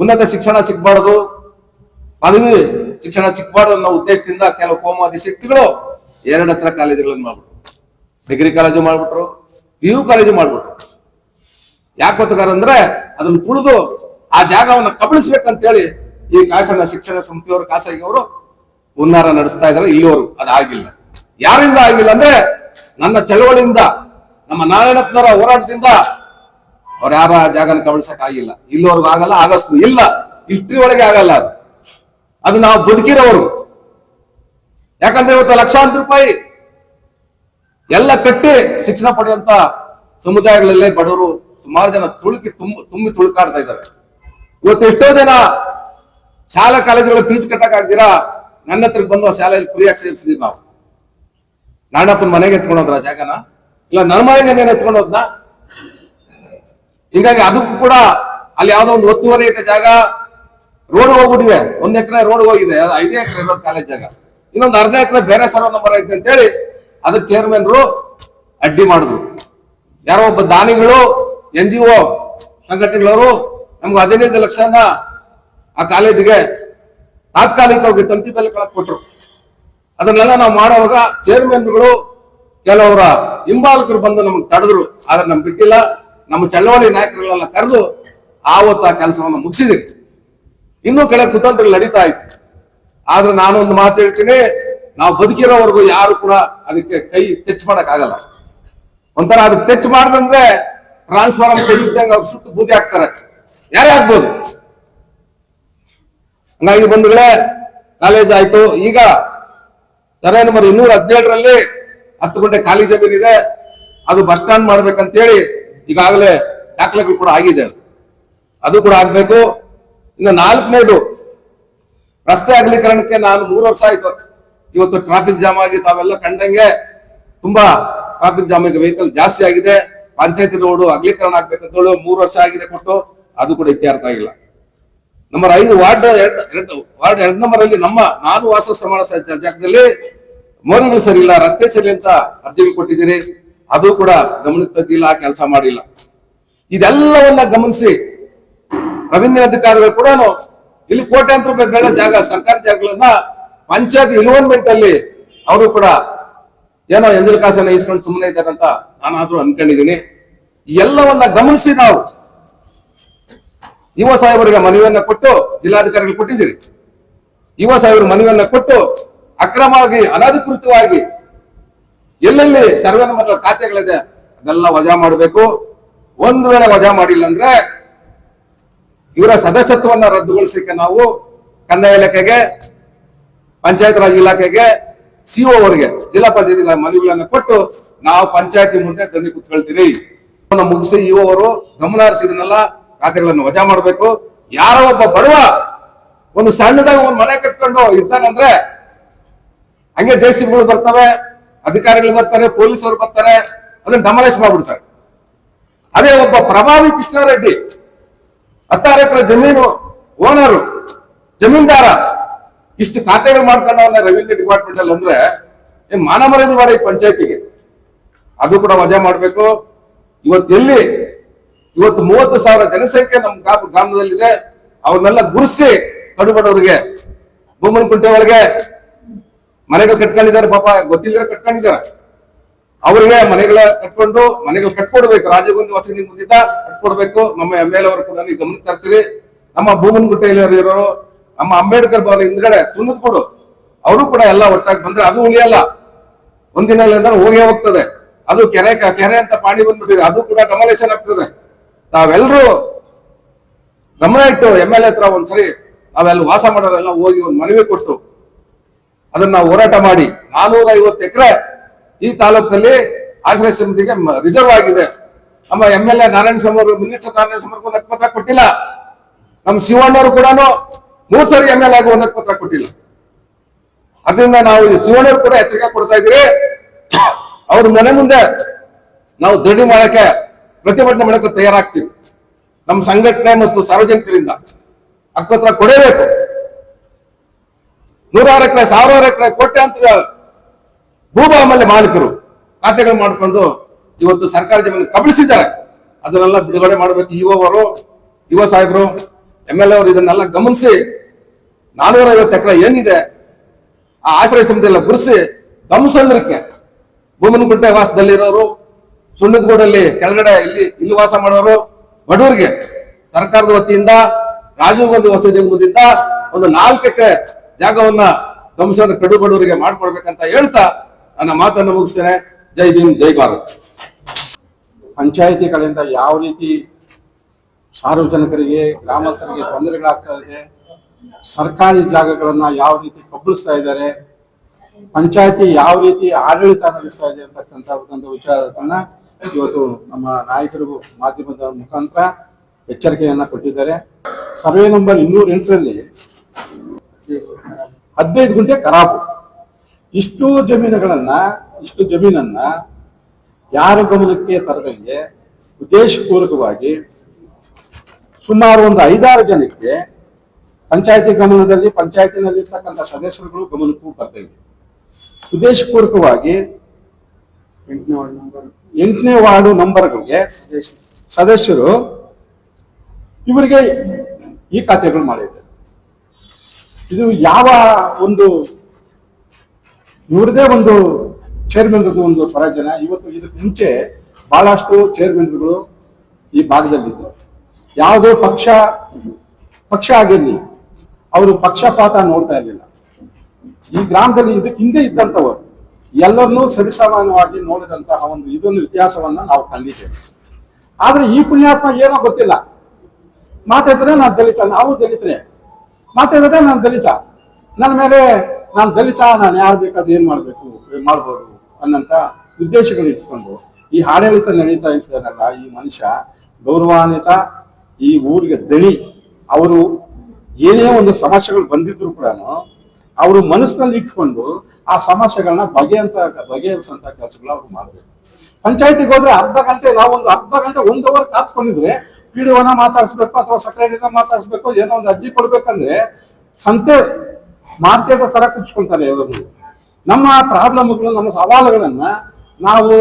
ಉನ್ನತ ಶಿಕ್ಷಣ ಸಿಗ್ಬಾರ್ದು, ಪದವಿ ಶಿಕ್ಷಣ ಸಿಗ್ಬಾರ್ದು ಅನ್ನೋ ಉದ್ದೇಶದಿಂದ ಕೆಲವು ಕೋಮಾದಿ ಶಕ್ತಿಗಳು ಎರಡು ಹತ್ರ ಕಾಲೇಜುಗಳನ್ನು ಮಾಡ್ಬಿಟ್ರು. ಡಿಗ್ರಿ ಕಾಲೇಜು ಮಾಡ್ಬಿಟ್ರು, ಪಿ ಯು ಕಾಲೇಜು ಮಾಡ್ಬಿಟ್ರು. ಯಾಕೆ ಗೊತ್ತಗಾರ ಅಂದ್ರೆ ಅದನ್ನ ತುಳಿದು ಆ ಜಾಗವನ್ನು ಕಬಳಿಸ್ಬೇಕಂತೇಳಿ ಈ ಕಾಸನ ಶಿಕ್ಷಣ ಸಂಸ್ಥೆಯವರು, ಖಾಸಗಿ ಅವರು ಹುನ್ನಾರ ನಡೆಸ್ತಾ ಇದಾರೆ. ಇಲ್ಲಿವರು ಅದಾಗಿಲ್ಲ ಯಾರಿಂದ ಆಗಿಲ್ಲ ಅಂದ್ರೆ ನನ್ನ ಚಳವಳಿಯಿಂದ ನಮ್ಮ ನಾರಾಯಣಪ್ಪನವರ ಹೋರಾಟದಿಂದ ಅವ್ರು ಯಾರ ಜಾಗನ ಕಬಳಿಸಕ್ ಆಗಿಲ್ಲ ಇಲ್ಲೋರ್ಗು ಆಗಲ್ಲ ಆಗಸ್ತು ಇಲ್ಲ. ಇಷ್ಟ್ರಿ ಒಳಗೆ ಆಗಲ್ಲ ಅದು. ಅದು ನಾವು ಬದುಕಿರೋರು. ಯಾಕಂದ್ರೆ ಇವತ್ತು ಲಕ್ಷಾಂತರ ರೂಪಾಯಿ ಎಲ್ಲ ಕಟ್ಟಿ ಶಿಕ್ಷಣ ಪಡೆಯುವಂತ ಸಮುದಾಯಗಳಲ್ಲೇ ಬಡವರು ಸುಮಾರು ಜನ ತುಳುಕಿ ತುಂಬ, ತುಂಬಿ ತುಳುಕಾಡ್ತಾ ಇದ್ದಾರೆ. ಇವತ್ತು ಎಷ್ಟೋ ಜನ ಶಾಲಾ ಕಾಲೇಜುಗಳ ಫೀಸ್ ಕಟ್ಟಕ್ ಆಗ್ದಿರಾ ನನ್ನ ಹತ್ರಕ್ಕೆ ಬಂದು ಆ ಶಾಲೆಯಲ್ಲಿ ಫ್ರೀಯಾಗಿ ಸೇರಿಸಿದೀವಿ ನಾವು. ನಾಣಪ್ಪನ ಮನೆಗೆ ಎತ್ಕೊಂಡೋದ್ರ ಜಾಗನ. ಇಲ್ಲ ನನ್ನ ಮನೆಗೆ ಹೋದ್ನ? ಹಿಂಗಾಗಿ ಅದಕ್ಕೂ ಕೂಡ ಅಲ್ಲಿ ಯಾವುದೋ ಒಂದು ಒತ್ತುವರಿ ಐತೆ ಜಾಗ, ರೋಡ್ ಹೋಗ್ಬಿಟ್ಟಿದೆ. ಒಂದ್ ಎಕರೆ ರೋಡ್ ಹೋಗಿದೆ ಐದೇ ಎಕರೆ ಇರೋದು ಕಾಲೇಜ್ ಜಾಗ. ಇನ್ನೊಂದು ಅರ್ಧ ಎಕರೆ ಬೇರೆ ಸರ್ವ ನಂಬರ್ ಐತೆ ಅಂತೇಳಿ ಅದಕ್ಕೆ ಚೇರ್ಮನ್ರು ಅಡ್ಡಿ ಮಾಡಿದ್ರು. ಯಾರೋ ಒಬ್ಬ ದಾನಿಗಳು, ಎನ್ ಜಿ ಒ ಸಂಘಟನೆಗಳವರು ನಮ್ಗೆ ಹದಿನೈದು ಲಕ್ಷನ ಆ ಕಾಲೇಜಿಗೆ ತಾತ್ಕಾಲಿಕವಾಗಿ ತಂತಿ ಬೆಲೆ ಕಳಕ್ ಕೊಟ್ರು ಅದನ್ನೆಲ್ಲ ನಾವು ಮಾಡುವಾಗ ಚೇರ್ಮನ್ಗಳು ಕೆಲವರ ಹಿಂಬಾಲಕರು ಬಂದು ನಮ್ಗೆ ತಡೆದ್ರು, ಆದ್ರೆ ನಮ್ಗೆ ಬಿಟ್ಟಿಲ್ಲ. ನಮ್ಮ ಚಳವಳಿ ನಾಯಕರುಗಳೆಲ್ಲ ಕರೆದು ಆವತ್ತು ಆ ಕೆಲಸವನ್ನು ಮುಗಿಸಿದ್ವಿ. ಇನ್ನೂ ಕೆಳಗೆ ಕುತಂತ್ರ ನಡೀತಾ ಇತ್ತು. ಆದ್ರೆ ನಾನು ಒಂದು ಮಾತು ಹೇಳ್ತೀನಿ, ನಾವು ಬದುಕಿರೋವರೆಗೂ ಯಾರು ಕೂಡ ಅದಕ್ಕೆ ಕೈ ಟಚ್ ಮಾಡಕ್ ಆಗಲ್ಲ ಒಂಥರ ಅದಕ್ಕೆ ಟಚ್ ಮಾಡ್ದಂದ್ರೆ ಟ್ರಾನ್ಸ್ಫಾರ್ಮ್ ಕೈ ಇದ್ದಂಗೆ ಅವ್ರು ಸುಟ್ಟು ಬೂದಿ ಹಾಕ್ತಾರೆ. ಯಾರೇ ಆಗ್ಬೋದು. ಹಂಗಾಗಿ ಬಂಧುಗಳೇ, ಕಾಲೇಜ್ ಆಯ್ತು. ಈಗ ಸರ್ವೆ ನಂಬರ್ ಇನ್ನೂರ ಹದಿನೇಳರಲ್ಲಿ ಹತ್ತು ಗಂಟೆ ಖಾಲಿ ಜಮೀನಿದೆ ಅದು ಬಸ್ ಸ್ಟ್ಯಾಂಡ್ ಮಾಡ್ಬೇಕಂತೇಳಿ ಈಗಾಗಲೇ ದಾಖಲೆಗಳು ಕೂಡ ಆಗಿದೆ. ಅದು ಕೂಡ ಆಗ್ಬೇಕು. ಇನ್ನು ನಾಲ್ಕನೇದು, ರಸ್ತೆ ಅಗಲೀಕರಣಕ್ಕೆ ನಾನು ಮೂರು ವರ್ಷ ಆಯ್ತು. ಇವತ್ತು ಟ್ರಾಫಿಕ್ ಜಾಮ್ ಆಗಿ ತಾವೆಲ್ಲ ಕಂಡಂಗೆ ತುಂಬಾ ಟ್ರಾಫಿಕ್ ಜಾಮ್ ಈಗ ವೆಹಿಕಲ್ ಜಾಸ್ತಿ ಆಗಿದೆ. ಪಂಚಾಯತಿ ರೋಡ್ ಅಗಲೀಕರಣ ಆಗ್ಬೇಕಂತ ಹೇಳಿ ಮೂರು ವರ್ಷ ಆಗಿದೆ ಕೊಟ್ಟು, ಅದು ಕೂಡ ಇತ್ಯರ್ಥ ಆಗಿಲ್ಲ. ನಂಬರ್ ಐದು ವಾರ್ಡ್ ಎರಡ್ ವಾರ್ಡ್ ಎರಡ್ ನಂಬರ್ ಅಲ್ಲಿ ನಮ್ಮ, ನಾನು ವಾಸ ಸಮಾನ ಜಾಗದಲ್ಲಿ ಮೋರಿಗಳು ಸರಿ ಇಲ್ಲ, ರಸ್ತೆ ಸರಿ ಅಂತ ಅರ್ಜಿ ಕೊಟ್ಟಿದ್ದೀರಿ, ಅದು ಕೂಡ ಗಮನಕ್ಕೆ ತಂದಿಲ್ಲ, ಕೆಲಸ ಮಾಡಿಲ್ಲ. ಇದೆಲ್ಲವನ್ನ ಗಮನಿಸಿ ರವೀಂದ್ರ ಅಧಿಕಾರಿಗಳು ಕೂಡ ಇಲ್ಲಿ ಕೋಟ್ಯಾಂತರ ರೂಪಾಯಿ ಬೆಳೆ ಜಾಗ, ಸರ್ಕಾರಿ ಜಾಗಗಳನ್ನ ಪಂಚಾಯತ್ ಇನ್ವಾಲ್ವ್ಮೆಂಟ್ ಅಲ್ಲಿ ಅವರು ಕೂಡ ಏನೋ ಎಂಜಲ್ ಕಾಸನ್ನ ಇಸ್ಕೊಂಡು ಸುಮ್ಮನೆ ಇದ್ದಾರೆ ಅಂತ ನಾನಾದ್ರೂ ಅನ್ಕೊಂಡಿದ್ದೀನಿ. ಎಲ್ಲವನ್ನ ಗಮನಿಸಿ ನಾವು ಯುವ ಸಾಹೇಬರಿಗೆ ಮನವಿಯನ್ನ ಕೊಟ್ಟು ಜಿಲ್ಲಾಧಿಕಾರಿಗಳು ಕೊಟ್ಟಿದ್ದೀರಿ. ಯುವ ಸಾಹೇಬರು ಮನವಿಯನ್ನ ಕೊಟ್ಟು ಅಕ್ರಮವಾಗಿ, ಅನಧಿಕೃತವಾಗಿ ಎಲ್ಲೆಲ್ಲಿ ಸರ್ವೆ ನಂಬರ್ ಖಾತೆಗಳಿದೆ, ಅದೆಲ್ಲ ವಜಾ ಮಾಡಬೇಕು. ಒಂದು ವೇಳೆ ವಜಾ ಮಾಡಿಲ್ಲ ಅಂದ್ರೆ ಇವರ ಸದಸ್ಯತ್ವವನ್ನ ರದ್ದುಗೊಳಿಸಲಿಕ್ಕೆ ನಾವು ಕಂದಾಯ ಇಲಾಖೆಗೆ, ಪಂಚಾಯತ್ ರಾಜ್ ಇಲಾಖೆಗೆ ಸಿಒ ಅವರಿಗೆ ಜಿಲ್ಲಾ ಪಂಚಾಯತ್ ಮನವಿಗಳನ್ನು ಕೊಟ್ಟು ನಾವು ಪಂಚಾಯತಿ ಮುಂದೆ ದಂಡಿ ಕುತ್ಕೊಳ್ತೀವಿ ಮುಗಿಸಿ ಇಒ ಅವರು ಗಮನ ಹರಿಸಿದನ್ನೆಲ್ಲ ಖಾತೆಗಳನ್ನು ವಜಾ ಮಾಡಬೇಕು. ಯಾರೋ ಒಬ್ಬ ಬಡವ ಒಂದು ಸಣ್ಣದಾಗ ಒಂದು ಮನೆ ಕಟ್ಕೊಂಡು ಇರ್ತಾನಂದ್ರೆ ಹಂಗೆ ಜೆಸಿಬಿಗಳು ಬರ್ತವೆ ಅಧಿಕಾರಿಗಳು ಬರ್ತಾರೆ, ಪೊಲೀಸರು ಬರ್ತಾರೆ, ಅದನ್ನ ಡಮಲೇಶ್ ಮಾಡ್ಬಿಡ್ತಾರೆ. ಅದೇ ಒಬ್ಬ ಪ್ರಭಾವಿ ಕೃಷ್ಣಾರೆಡ್ಡಿ, ಹತ್ತಾರು ಎಕರೆ ಜಮೀನು, ಓನರು, ಜಮೀನ್ದಾರ, ಇಷ್ಟು ಖಾತೆಗಳು ಮಾಡ್ಕೊಂಡವನ್ನ ರೆವಿನ್ಯೂ ಡಿಪಾರ್ಟ್ಮೆಂಟ್ ಅಲ್ಲಿ ಅಂದ್ರೆ ಏನ್ ಮಾನ ಮರ್ಯಾದೆ ಮಾಡಿ ಪಂಚಾಯತಿಗೆ. ಅದು ಕೂಡ ವಜಾ ಮಾಡಬೇಕು. ಇವತ್ತು ಎಲ್ಲಿ, ಇವತ್ತು ಮೂವತ್ತು ಸಾವಿರ ಜನಸಂಖ್ಯೆ ನಮ್ಮ ಗ್ರಾಮ ಗ್ರಾಮದಲ್ಲಿದೆ, ಅವ್ರನ್ನೆಲ್ಲ ಗುರುಸಿ ಕಡುಬಡವರಿಗೆ ಬೊಮ್ಮನಕುಂಟೆ ಒಳಗೆ ಮನೆಗಳು ಕಟ್ಕೊಂಡಿದ್ದಾರೆ ಪಾಪ ಗೊತ್ತಿಲ್ಲದ್ರೆ ಕಟ್ಕೊಂಡಿದ್ದಾರೆ. ಅವರಿಗೆ ಮನೆಗಳ ಕಟ್ಕೊಂಡು, ಮನೆಗಳು ಕಟ್ಕೊಡ್ಬೇಕು. ರಾಜೀವ್ ವಸತಿ ಮುಂದಿದ್ದ ಕಟ್ಕೊಡ್ಬೇಕು. ನಮ್ಮ ಎಂ ಎಲ್ ಅವರು ಕೂಡ ನೀವು ಗಮನ ತರ್ತೀರಿ. ನಮ್ಮ ಭೂಮನಗುಟ್ಟೆಯಲ್ಲಿ ಇರೋರು, ನಮ್ಮ ಅಂಬೇಡ್ಕರ್ ಭವನ ಹಿಂದ್ಗಡೆ ಸುಣ್ಣದ ಕೊಡು. ಅವರು ಕೂಡ ಎಲ್ಲ ಒಟ್ಟಾಗಿ ಬಂದ್ರೆ ಅದು ಉಳಿಯಲ್ಲ ಒಂದಿನ ಹೋಗೇ ಹೋಗ್ತದೆ. ಅದು ಕೆರೆ ಕೆರೆ ಅಂತ ಪಾಣಿ ಬಂದ್ಬಿಟ್ಟಿದೆ. ಅದು ಕೂಡ ಡಮಾಲೇಷನ್ ಆಗ್ತದೆ. ನಾವೆಲ್ಲರೂ ಗಮನ ಇಟ್ಟು ಎಂ ಎಲ್ ಎ ಹತ್ರ ಒಂದ್ಸರಿ ನಾವೆಲ್ಲ ವಾಸ ಮಾಡೋರೆಲ್ಲ ಹೋಗಿ ಒಂದು ಮನವಿ ಕೊಟ್ಟು ಅದನ್ನ ಹೋರಾಟ ಮಾಡಿ ನಾನೂರ ಐವತ್ತು ಎಕರೆ ಈ ತಾಲೂಕಲ್ಲಿ ಆಶ್ರಯ ಸಮಿತಿಗೆ ರಿಸರ್ವ್ ಆಗಿದೆ. ನಮ್ಮ M L A Narayana Swamy minister Narayana Swamy ಹಕ್ಕುಪತ್ರ ಕೊಟ್ಟಿಲ್ಲ. ನಮ್ಮ ಶಿವಣ್ಣವರು ಕೂಡ ಮೂರ್ ಸಾರಿ ಎಂ ಎಲ್ ಆಗಿ ಒಂದು ಹಕ್ಕುಪತ್ರ ಕೊಟ್ಟಿಲ್ಲ. ಅದರಿಂದ ನಾವು ಶಿವಣ್ಣವರು ಕೂಡ ಎಚ್ಚರಿಕೆ ಕೊಡ್ತಾ ಇದ್ದೀರಿ. ಅವ್ರ ಮನೆ ಮುಂದೆ ನಾವು ದೃಢ ಮಾಡಕ್ಕೆ ಪ್ರತಿಭಟನೆ ಮಾಡಕ್ಕೆ ತಯಾರಾಗ್ತೀವಿ. ನಮ್ಮ ಸಂಘಟನೆ ಮತ್ತು ಸಾರ್ವಜನಿಕರಿಂದ ಹಕ್ಕುಪತ್ರ ಕೊಡಬೇಕು. ನೂರಾರು ಎಕರೆ, ಸಾವಿರಾರು ಎಕರೆ ಕೋಟ್ಯಾಂತರ ಭೂಭಾಮಲ್ಲಿ ಮಾಲೀಕರು ಖಾತೆಗಳು ಮಾಡಿಕೊಂಡು ಇವತ್ತು ಸರ್ಕಾರ ಜಮೀನು ಕಬಳಿಸಿದ್ದಾರೆ. ಅದನ್ನೆಲ್ಲ ಬಿಡುಗಡೆ ಮಾಡಬೇಕು ಯುವವರು ಯುವ ಸಾಹೇಬರು, ಎಂ ಎಲ್ ಅವರು ಇದನ್ನೆಲ್ಲ ಗಮನಿಸಿ ನಾನೂರ ಐವತ್ತು ಎಕರೆ ಏನಿದೆ ಆ ಆಶ್ರಯ ಸಮಿತಿ ಎಲ್ಲ ಗುರುಸಿ ಧ್ವಂಸಂದ್ರಕ್ಕೆ ಭೂಮನಗುಂಟೆ ವಾಸದಲ್ಲಿರೋರು, ಸುಣ್ಣದಗೂಡಲ್ಲಿ ಕೆಳಗಡೆ ಇಲ್ಲಿ ಇಲ್ಲಿ ವಾಸ ಮಾಡೋರು ಬಡವರಿಗೆ ಸರ್ಕಾರದ ವತಿಯಿಂದ, ರಾಜೀವ್ ಗಾಂಧಿ ವಸತಿ ನಿಗಮದಿಂದ ಒಂದು ನಾಲ್ಕು ಎಕರೆ ಜಾಗವನ್ನ ಧ್ವಂಸನ ಕಡು ಬಡವರಿಗೆ ಮಾಡ್ಕೊಡ್ಬೇಕಂತ ಹೇಳ್ತಾ ನನ್ನ ಮಾತನ್ನು ಮುಗಿಸ್ತೇನೆ. ಜೈ ಭೀಮ್, ಜೈ ಭಾರತ್. ಪಂಚಾಯಿತಿಗಳಿಂದ ಯಾವ ರೀತಿ ಸಾರ್ವಜನಿಕರಿಗೆ, ಗ್ರಾಮಸ್ಥರಿಗೆ ತೊಂದರೆಗಳಾಗ್ತಾ ಇದೆ, ಸರ್ಕಾರಿ ಜಾಗಗಳನ್ನ ಯಾವ ರೀತಿ ಕಬ್ಬಳಿಸ್ತಾ ಇದ್ದಾರೆ, ಪಂಚಾಯತಿ ಯಾವ ರೀತಿ ಆಡಳಿತ ನಡೆಸ್ತಾ ಇದೆ ಅಂತಕ್ಕಂಥ ಒಂದು ವಿಚಾರಗಳನ್ನ ಇವತ್ತು ನಮ್ಮ ನಾಯಕರು ಮಾಧ್ಯಮದ ಮುಖಾಂತರ ಎಚ್ಚರಿಕೆಯನ್ನ ಕೊಟ್ಟಿದ್ದಾರೆ. ಸರ್ವೆ ನಂಬರ್ ಇನ್ನೂರ ಎಂಟರಲ್ಲಿ ಹದಿನೈದು ಗುಂಟೆ ಖರಾಬು ಇಷ್ಟು ಜಮೀನುಗಳನ್ನ ಇಷ್ಟು ಜಮೀನನ್ನ ಯಾರ ಗಮನಕ್ಕೆ ತರದಂಗೆ ಉದ್ದೇಶಪೂರ್ವಕವಾಗಿ ಸುಮಾರು ಒಂದು ಐದಾರು ಜನಕ್ಕೆ ಪಂಚಾಯತಿ ಗಮನದಲ್ಲಿ ಪಂಚಾಯತಿನಲ್ಲಿ ಇರ್ತಕ್ಕಂಥ ಸದಸ್ಯರುಗಳು ಗಮನಕ್ಕೂ ಬರ್ತವೆ. ಉದ್ದೇಶಪೂರ್ವಕವಾಗಿ ಎಂಟನೇ ವಾರ್ಡ್ ನಂಬರ್ಗಳಿಗೆ ಸದಸ್ಯರು ಇವರಿಗೆ ಈ ಖಾತೆಗಳು ಮಾಡಿದ್ದಾರೆ. ಇದು ಯಾವ ಒಂದು ಇವರದೇ ಒಂದು ಚೇರ್ಮನ್ ಒಂದು ಸ್ವರಾಜ್ಯನ. ಇವತ್ತು ಇದಕ್ಕೆ ಮುಂಚೆ ಬಹಳಷ್ಟು ಚೇರ್ಮನ್ಗಳು ಈ ಭಾಗದಲ್ಲಿದ್ದರು ಯಾವುದೇ ಪಕ್ಷ ಪಕ್ಷ ಆಗಿರಲಿ, ಅವರು ಪಕ್ಷಪಾತ ನೋಡ್ತಾ ಇರಲಿಲ್ಲ. ಈ ಗ್ರಾಮದಲ್ಲಿ ಇದಕ್ಕೆ ಹಿಂದೆ ಇದ್ದಂಥವರು, ಎಲ್ಲರನ್ನೂ ಸರಿಸಮಾನವಾಗಿ ನೋಡಿದಂತಹ ಒಂದು ಇದೊಂದು ಇತಿಹಾಸವನ್ನ ನಾವು ಕಂಡಿದ್ದೇವೆ. ಆದ್ರೆ ಈ ಪುಣ್ಯಾತ್ಮ ಏನೋ ಗೊತ್ತಿಲ್ಲ. ಮಾತಾಡಿದ್ರೆ ನಾನು ದಲಿತ, ನಾವು ದಲಿತರೇ. ಮಾತಾಡಿದ್ರೆ ನಾನು ದಲಿತ. ನನ್ನ ಮೇಲೆ ನಾನು ದಲಿತ, ನಾನು ಯಾರು ಬೇಕಾದ್ರೆ ಏನ್ ಮಾಡ್ಬೇಕು ಮಾಡ್ಬೋದು ಅನ್ನಂತ ಉದ್ದೇಶಗಳು ಇಟ್ಕೊಂಡು ಈ ಆಡಳಿತ ನಡೀತಾ ಇದ್ದಾನಲ್ಲ ಈ ಮನುಷ್ಯ ಗೌರವಾನ್ವಿತ, ಈ ಊರಿಗೆ ದಣಿ. ಅವರು ಏನೇ ಒಂದು ಸಮಸ್ಯೆಗಳು ಬಂದಿದ್ರು ಕೂಡ ಅವರು ಮನಸ್ಸಿನಲ್ಲಿ ಇಟ್ಕೊಂಡು ಆ ಸಮಸ್ಯೆಗಳನ್ನ ಬಗೆಯಂತ, ಬಗೆಹರಿಸುವಂತ ಕೆಲಸಗಳು ಅವ್ರು ಮಾಡಬೇಕು. ಪಂಚಾಯತಿಗೆ ಹೋದ್ರೆ ಅರ್ಧ ಗಂಟೆ ನಾವು ಒಂದು ಅರ್ಧ ಗಂಟೆ, ಒಂದು ಅವರ್ ಕಾತ್ಕೊಂಡಿದ್ರೆ ಪಿ ಡಿ ಒನ ಮಾತಾಡಿಸ್ಬೇಕು ಅಥವಾ ಸೆಕ್ರೆಟರಿನ ಮಾತಾಡಿಸ್ಬೇಕು, ಏನೋ ಒಂದು ಅರ್ಜಿ ಕೊಡ್ಬೇಕಂದ್ರೆ ಸಂತೆ ಮಾರ್ಕೆಟ್ ತರ ಕುಚ್ಕೊಂತಾರೆ ನಮ್ಮ ಪ್ರಾಬ್ಲಮ್ಗಳು, ನಮ್ಮ ಸವಾಲುಗಳನ್ನ ನಾವು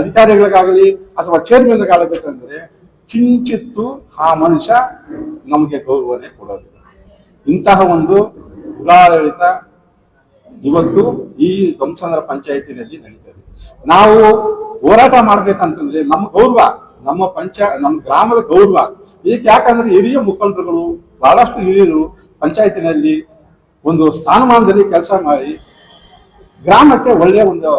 ಅಧಿಕಾರಿಗಳಿಗಾಗಲಿ ಅಥವಾ ಚೇರ್ಮನ್ಗಾಗಬೇಕಂದ್ರೆ ಚಿಂಚಿತ್ತು ಆ ಮನುಷ್ಯ ನಮಗೆ ಗೌರವನೆ ಕೊಡೋದು ಇಂತಹ ಒಂದು ದುರಾಡಳಿತ ಇವತ್ತು ಈ ಧ್ವಂಸಂದ್ರ ಪಂಚಾಯತಿನಲ್ಲಿ ನಡೀತದೆ ನಾವು ಹೋರಾಟ ಮಾಡ್ಬೇಕಂತಂದ್ರೆ ನಮ್ಮ ಗೌರವ ನಮ್ಮ ಪಂಚ, ನಮ್ಮ ಗ್ರಾಮದ ಗೌರವ. ಇದಕ್ಕೆ ಯಾಕಂದ್ರೆ ಹಿರಿಯ ಮುಖಂಡರುಗಳು, ಬಹಳಷ್ಟು ಹಿರಿಯರು ಪಂಚಾಯತಿನಲ್ಲಿ ಒಂದು ಸ್ಥಾನಮಾನದಲ್ಲಿ ಕೆಲಸ ಮಾಡಿ ಗ್ರಾಮಕ್ಕೆ ಒಳ್ಳೆಯ ಒಂದು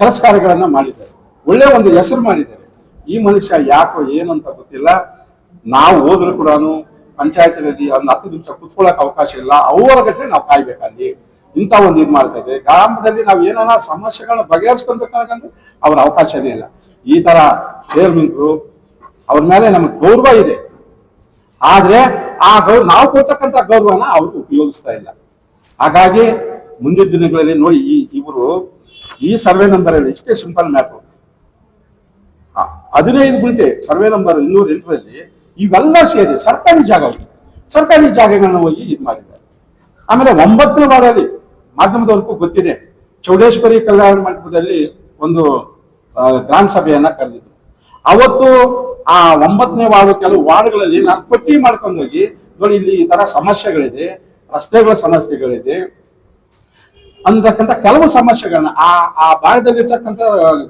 ಕೆಲಸ ಕಾರ್ಯಗಳನ್ನ ಮಾಡಿದ್ದಾರೆ. ಒಳ್ಳೆಯ ಒಂದು ಹೆಸರು ಮಾಡಿದ್ದಾರೆ. ಈ ಮನುಷ್ಯ ಯಾಕೋ ಏನು ಅಂತ ಗೊತ್ತಿಲ್ಲ. ನಾವು ಹೋದ್ರು ಕೂಡ ಪಂಚಾಯತಿನಲ್ಲಿ ಒಂದು ಹತ್ತು ನಿಮಿಷ ಕುತ್ಕೊಳ್ಳೋಕೆ ಅವಕಾಶ ಇಲ್ಲ. ಅವರ ಗಟ್ಟಲೆ ನಾವು ಕಾಯ್ಬೇಕಲ್ಲಿ. ಇಂಥ ಒಂದು ಇದು ಮಾಡ್ತಾ ಇದೆ ಗ್ರಾಮದಲ್ಲಿ ನಾವು ಏನಾರ ಸಮಸ್ಯೆಗಳನ್ನ ಬಗೆಹರಿಸ್ಕೊಳ್ಬೇಕಾಗಂದ್ರೆ ಅವ್ರ ಅವಕಾಶನೇ ಇಲ್ಲ. ಈ ತರ ಚೇರ್ಮನ್ರು ಅವ್ರ ಮೇಲೆ ನಮಗೆ ಗೌರವ ಇದೆ. ಆದ್ರೆ ಆ ಗೌರವ ನಾವು ಕೊಡ್ತಕ್ಕಂಥ ಗೌರವನ ಅವರು ಉಪಯೋಗಿಸ್ತಾ ಇಲ್ಲ. ಹಾಗಾಗಿ ಮುಂದಿನ ದಿನಗಳಲ್ಲಿ ನೋಡಿ ಈ ಇವರು ಈ ಸರ್ವೆ ನಂಬರ್ ಅಲ್ಲಿ ಇಷ್ಟೇ ಸಿಂಪಲ್ ಮ್ಯಾಟರ್ ಹದಿನೈದು ಗುಂಟೆ ಸರ್ವೆ ನಂಬರ್ ಇನ್ನೂರ ಎಂಟರಲ್ಲಿ ಇವೆಲ್ಲ ಸೇರಿ ಸರ್ಕಾರಿ ಜಾಗ ಸರ್ಕಾರಿ ಜಾಗಗಳನ್ನ ಹೋಗಿ ಇದು ಮಾಡಿದ್ದಾರೆ. ಆಮೇಲೆ ಒಂಬತ್ತನೇ ವಾರ್ಡಲ್ಲಿ ಮಾಧ್ಯಮದವರೆಗೂ ಗೊತ್ತಿದೆ. ಚೌಡೇಶ್ವರಿ ಕಲ್ಯಾಣ ಮಂಟಪದಲ್ಲಿ ಒಂದು ಗ್ರಾಮ ಸಭೆಯನ್ನ ಕರೆದಿದ್ರು. ಅವತ್ತು ಆ ಒಂಬತ್ತನೇ ವಾರ್ಡ್, ಕೆಲವು ವಾರ್ಡ್ಗಳಲ್ಲಿ ನಾನು ಪಟ್ಟಿ ಮಾಡ್ಕೊಂಡು ಹೋಗಿ, ನೋಡಿ ಇಲ್ಲಿ ಈ ತರ ಸಮಸ್ಯೆಗಳಿದೆ, ರಸ್ತೆಗಳ ಸಮಸ್ಯೆಗಳಿದೆ. ಅಂತಕ್ಕಂಥ ಕೆಲವು ಸಮಸ್ಯೆಗಳನ್ನ ಆ ಆ ಭಾಗದಲ್ಲಿರ್ತಕ್ಕಂಥ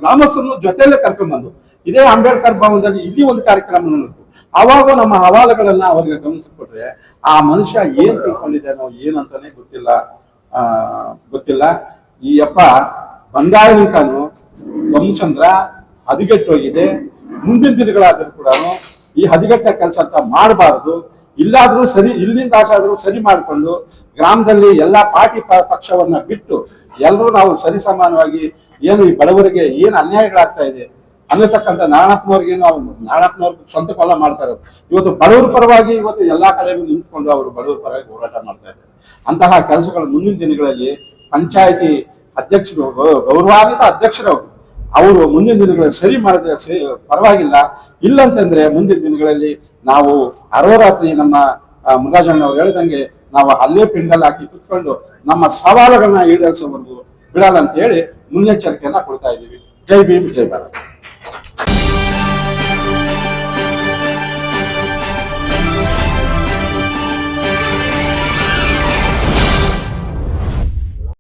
ಗ್ರಾಮಸ್ಥರನ್ನು ಜೊತೆಯಲ್ಲೇ ಕರ್ಕೊಂಡ್ಬಂದು ಇದೇ ಅಂಬೇಡ್ಕರ್ ಭವನದಲ್ಲಿ ಇಲ್ಲಿ ಒಂದು ಕಾರ್ಯಕ್ರಮ ನಡೆದು ಅವಾಗ ನಮ್ಮ ಹವಾಲುಗಳನ್ನ ಅವರಿಗೆ ಗಮನಿಸಿಕೊಟ್ರೆ, ಆ ಮನುಷ್ಯ ಏನ್ ತಿಳ್ಕೊಂಡಿದ್ದಾನೋ ಏನಂತಾನೆ ಗೊತ್ತಿಲ್ಲ. ಗೊತ್ತಿಲ್ಲ. ಈ ಅಪ್ಪ ಬಂದಾಯ ನಿಂತಾನು ಹದಿಗೆಟ್ಟು ಹದಿಗೆಟ್ಟೋಗಿದೆ ಮುಂದಿನ ದಿನಗಳಾದ್ರೂ ಕೂಡ ಈ ಹದಿಗೆಟ್ಟ ಕೆಲಸ ಅಂತ ಮಾಡಬಾರದು. ಇಲ್ಲಾದ್ರೂ ಸರಿ, ಇಲ್ಲಿಂದ ಆಸಾದ್ರೂ ಸರಿ ಮಾಡಿಕೊಂಡು ಗ್ರಾಮದಲ್ಲಿ ಎಲ್ಲಾ ಪಾರ್ಟಿ ಪಕ್ಷವನ್ನ ಬಿಟ್ಟು ಎಲ್ಲರೂ ನಾವು ಸರಿ ಸಮಾನವಾಗಿ ಏನು ಈ ಬಡವರಿಗೆ ಏನು ಅನ್ಯಾಯಗಳಾಗ್ತಾ ಇದೆ ಅನ್ನತಕ್ಕಂಥ ನಾರಾಯಣಪ್ಪನವ್ರಿಗೆ ನಾವು ನಾರಾಯಣಪ್ಪನವ್ರ ಸ್ವಂತ ಕೊಲ್ಲ ಮಾಡ್ತಾರೆ ಇವತ್ತು ಬಡವರ ಪರವಾಗಿ ಇವತ್ತು ಎಲ್ಲಾ ಕಡೆಗೂ ನಿಂತ್ಕೊಂಡು ಅವರು ಬಡವರ ಪರವಾಗಿ ಹೋರಾಟ ಮಾಡ್ತಾ ಇದ್ದಾರೆ. ಅಂತಹ ಕೆಲಸಗಳು ಮುಂದಿನ ದಿನಗಳಲ್ಲಿ ಪಂಚಾಯಿತಿ ಅಧ್ಯಕ್ಷರು ಗೌರವಾದಿತ ಗೌರವಾನ್ವಿತ ಅಧ್ಯಕ್ಷರು ಅವರು. ಮುಂದಿನ ದಿನಗಳಲ್ಲಿ ಸರಿ ಮಾಡಿದ್ರೆ ಸರಿ, ಪರವಾಗಿಲ್ಲ ಇಲ್ಲಂತಂದ್ರೆ ಮುಂದಿನ ದಿನಗಳಲ್ಲಿ ನಾವು ಅರೋರಾತ್ರಿ ನಮ್ಮ ಹೇಳಿದಂಗೆ ಹೇಳ್ದಂಗೆ ನಾವು ಅಲ್ಲೇ ಪಿಂಡಲ್ ಹಾಕಿ ಕುತ್ಕೊಂಡು ನಮ್ಮ ಸವಾಲುಗಳನ್ನ ಈಡೇರಿಸೋವರೆಗೂ ಬಿಡಲ್ಲ ಅಂತ ಹೇಳಿ ಮುನ್ನೆಚ್ಚರಿಕೆಯನ್ನ ಕೊಡ್ತಾ ಇದ್ದೀವಿ ಜೈ ಭೀಮ್, ಜೈ ಭಾರತ್